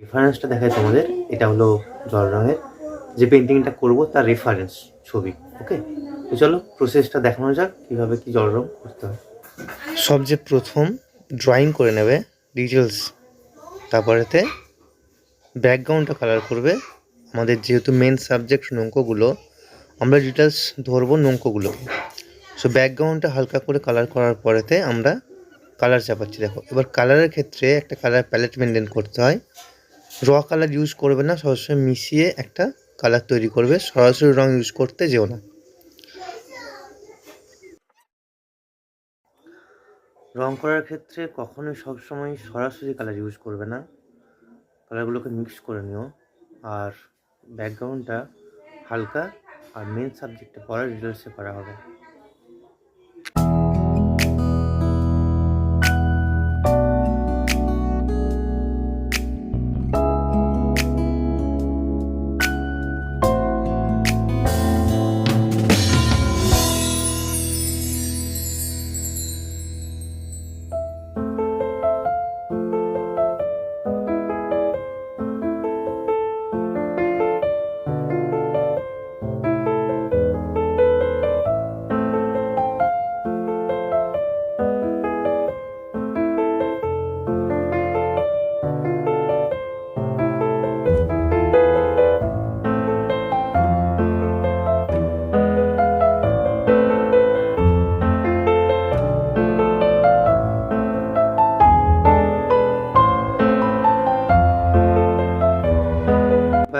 রেফারেন্সটা দেখায় তোমাদের এটা হলো জল রঙের। যে পেন্টিংটা করব, তার রেফারেন্স ছবি ওকে তো চলো প্রসেসটা দেখানো যাক, কীভাবে কি জল রং করতে হয়। সবচেয়ে প্রথম ড্রয়িং করে নেবে ডিটেলস তারপরেতে ব্যাকগ্রাউন্ডটা কালার করবে। আমাদের যেহেতু মেন সাবজেক্ট নৌকোগুলো, আমরা ডিটেলস ধরবো নৌকোগুলোকে। সো ব্যাকগ্রাউন্ডটা হালকা করে কালার করার পরেতে আমরা কালার চাপাচ্ছি। দেখো, এবার কালারের ক্ষেত্রে একটা কালার প্যালেট মেনটেন করতে হয়। র কালার ইউজ করবে না, সরাসরি মিশিয়ে একটা কালার তৈরি করবে, সরাসরি রং ইউজ করতে যেও না। রং করার ক্ষেত্রে কখনোই সবসময় সরাসরি কালার ইউজ করবে না। কালারগুলোকে মিক্স করে নিও, আর ব্যাকগ্রাউন্ডটা হালকা আর মেন সাবজেক্টে পড়ার ডিটেলসে করা হবে।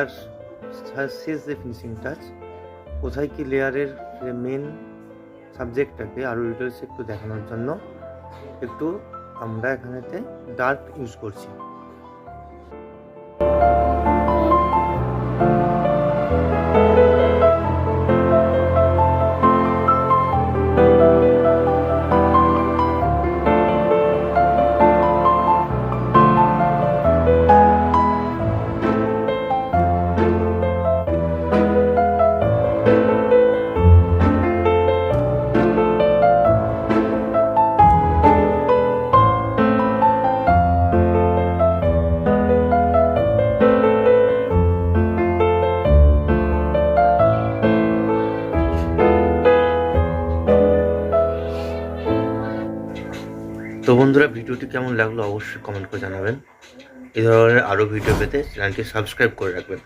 এবার শেষ যে ফিনিশিং টাচ কোথায় কি লেয়ারের যে মেন সাবজেক্টটাকে আরও ডিটেলস একটু দেখানোর জন্য একটু আমরা এখানেতে ডার্ক ইউজ করছি। তো বন্ধুরা, ভিডিওটি কেমন লাগল অবশ্যই কমেন্ট করে জানাবেন। এ ধরনের আরও ভিডিও পেতে চ্যানেলটি সাবস্ক্রাইব করে রাখবেন।